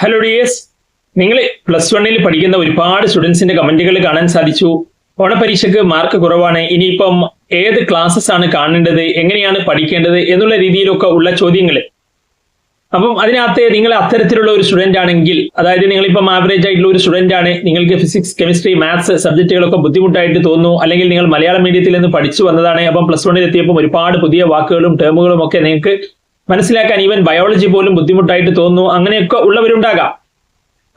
Hello dears നിങ്ങൾ plus വണ്ണിൽ പഠിക്കുന്ന ഒരുപാട് സ്റ്റുഡൻസിന്റെ കമന്റുകൾ കാണാൻ സാധിച്ചു. ഓണപരീക്ഷയ്ക്ക് മാർക്ക് കുറവാണ്. ഇനിയിപ്പം ഏത് ക്ലാസ്സസ് ആണ് കാണേണ്ടത്? എങ്ങനെയാണ് പഠിക്കേണ്ടത്? എന്നുള്ള രീതിയിലൊക്കെ ഉള്ള ചോദ്യങ്ങൾ അപ്പം അതിനകത്ത് നിങ്ങൾ അത്തരത്തിലുള്ള ഒരു സ്റ്റുഡന്റ് ആണെങ്കിൽ അതായത് നിങ്ങളിപ്പം ആവറേജ് ആയിട്ടുള്ള ഒരു സ്റ്റുഡന്റ് ആണ് നിങ്ങൾക്ക് ഫിസിക്സ് കെമിസ്ട്രി മാത്സ് സബ്ജക്റ്റുകളൊക്കെ ബുദ്ധിമുട്ടായിട്ട് തോന്നുന്നു. അല്ലെങ്കിൽ നിങ്ങൾ മലയാളം മീഡിയത്തിൽ നിന്ന് പഠിച്ചു വന്നതാണ്. അപ്പം പ്ലസ് വണ്ണിൽ എത്തിയപ്പോൾ ഒരുപാട് പുതിയ വാക്കുകളും ടേമുകളും ഒക്കെ നിങ്ങൾക്ക് മനസ്സിലാക്കാൻ ഈവൻ ബയോളജി പോലും ബുദ്ധിമുട്ടായിട്ട് തോന്നുന്നു. അങ്ങനെയൊക്കെ ഉള്ളവരുണ്ടാകാം.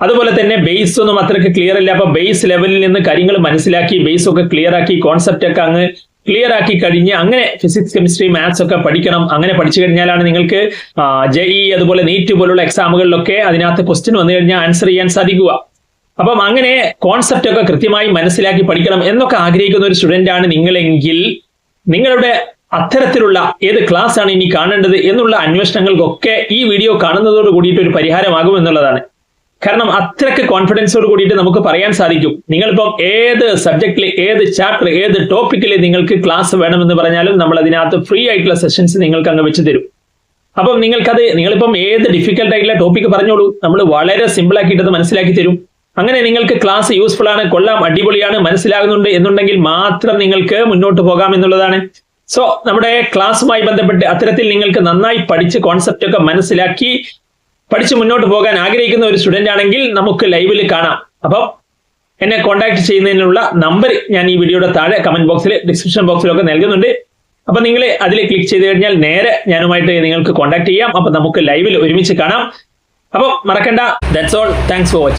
അതുപോലെ തന്നെ ബേസ് ഒന്നും അത്രയ്ക്ക് ക്ലിയർ അല്ല. അപ്പൊ ബേസ് ലെവലിൽ നിന്ന് കാര്യങ്ങൾ മനസ്സിലാക്കി ബേസ് ഒക്കെ ക്ലിയർ ആക്കി കോൺസെപ്റ്റ് ഒക്കെ അങ്ങ് ക്ലിയർ ആക്കി കഴിഞ്ഞ് അങ്ങനെ ഫിസിക്സ് കെമിസ്ട്രി മാത്സ് ഒക്കെ പഠിക്കണം. അങ്ങനെ പഠിച്ചു കഴിഞ്ഞാലാണ് നിങ്ങൾക്ക് ജെഇ അതുപോലെ നീറ്റ് പോലുള്ള എക്സാമുകളിലൊക്കെ അതിനകത്ത് ക്വസ്റ്റ്യൻ വന്നു കഴിഞ്ഞാൽ ആൻസർ ചെയ്യാൻ സാധിക്കുക. അപ്പം അങ്ങനെ കോൺസെപ്റ്റ് ഒക്കെ കൃത്യമായി മനസ്സിലാക്കി പഠിക്കണം എന്നൊക്കെ ആഗ്രഹിക്കുന്ന ഒരു സ്റ്റുഡന്റ് ആണ് നിങ്ങളെങ്കിൽ നിങ്ങളുടെ അത്തരത്തിലുള്ള ഏത് ക്ലാസ് ആണ് ഇനി കാണേണ്ടത് എന്നുള്ള അന്വേഷണങ്ങൾക്കൊക്കെ ഈ വീഡിയോ കാണുന്നതോട് കൂടിയിട്ട് ഒരു പരിഹാരമാകും എന്നുള്ളതാണ്. കാരണം അത്രയ്ക്ക് കോൺഫിഡൻസോട് കൂടിയിട്ട് നമുക്ക് പറയാൻ സാധിക്കും. നിങ്ങളിപ്പം ഏത് സബ്ജക്റ്റിൽ ഏത് ചാപ്റ്റർ ഏത് ടോപ്പിക്കിൽ നിങ്ങൾക്ക് ക്ലാസ് വേണമെന്ന് പറഞ്ഞാലും നമ്മൾ അതിനകത്ത് ഫ്രീ ആയിട്ടുള്ള സെഷൻസ് നിങ്ങൾക്ക് അങ്ങ് വെച്ച് തരും. അപ്പം നിങ്ങൾക്കത് നിങ്ങളിപ്പം ഏത് ഡിഫിക്കൽട്ട് ആയിട്ടുള്ള ടോപ്പിക്ക് പറഞ്ഞോളൂ നമ്മൾ വളരെ സിമ്പിൾ ആക്കിയിട്ടത് മനസ്സിലാക്കി തരും. അങ്ങനെ നിങ്ങൾക്ക് ക്ലാസ് യൂസ്ഫുൾ ആണ് കൊള്ളാം അടിപൊളിയാണ് മനസ്സിലാകുന്നുണ്ട് എന്നുണ്ടെങ്കിൽ മാത്രം നിങ്ങൾക്ക് മുന്നോട്ട് പോകാം എന്നുള്ളതാണ്. സോ നമ്മുടെ ക്ലാസ്സുമായി ബന്ധപ്പെട്ട് അത്തരത്തിൽ നിങ്ങൾക്ക് നന്നായി പഠിച്ച് കോൺസെപ്റ്റ് ഒക്കെ മനസ്സിലാക്കി പഠിച്ച് മുന്നോട്ട് പോകാൻ ആഗ്രഹിക്കുന്ന ഒരു സ്റ്റുഡന്റ് ആണെങ്കിൽ നമുക്ക് ലൈവിൽ കാണാം. അപ്പം എന്നെ കോൺടാക്ട് ചെയ്യുന്നതിനുള്ള നമ്പർ ഞാൻ ഈ വീഡിയോയുടെ താഴെ കമന്റ് ബോക്സിൽ ഡിസ്ക്രിപ്ഷൻ ബോക്സിലൊക്കെ നൽകുന്നുണ്ട്. അപ്പൊ നിങ്ങൾ അതിൽ ക്ലിക്ക് ചെയ്ത് കഴിഞ്ഞാൽ നേരെ ഞാനുമായിട്ട് നിങ്ങൾക്ക് കോൺടാക്ട് ചെയ്യാം. അപ്പൊ നമുക്ക് ലൈവിൽ ഒരുമിച്ച് കാണാം. അപ്പം മറക്കണ്ട. That's all thanks for watching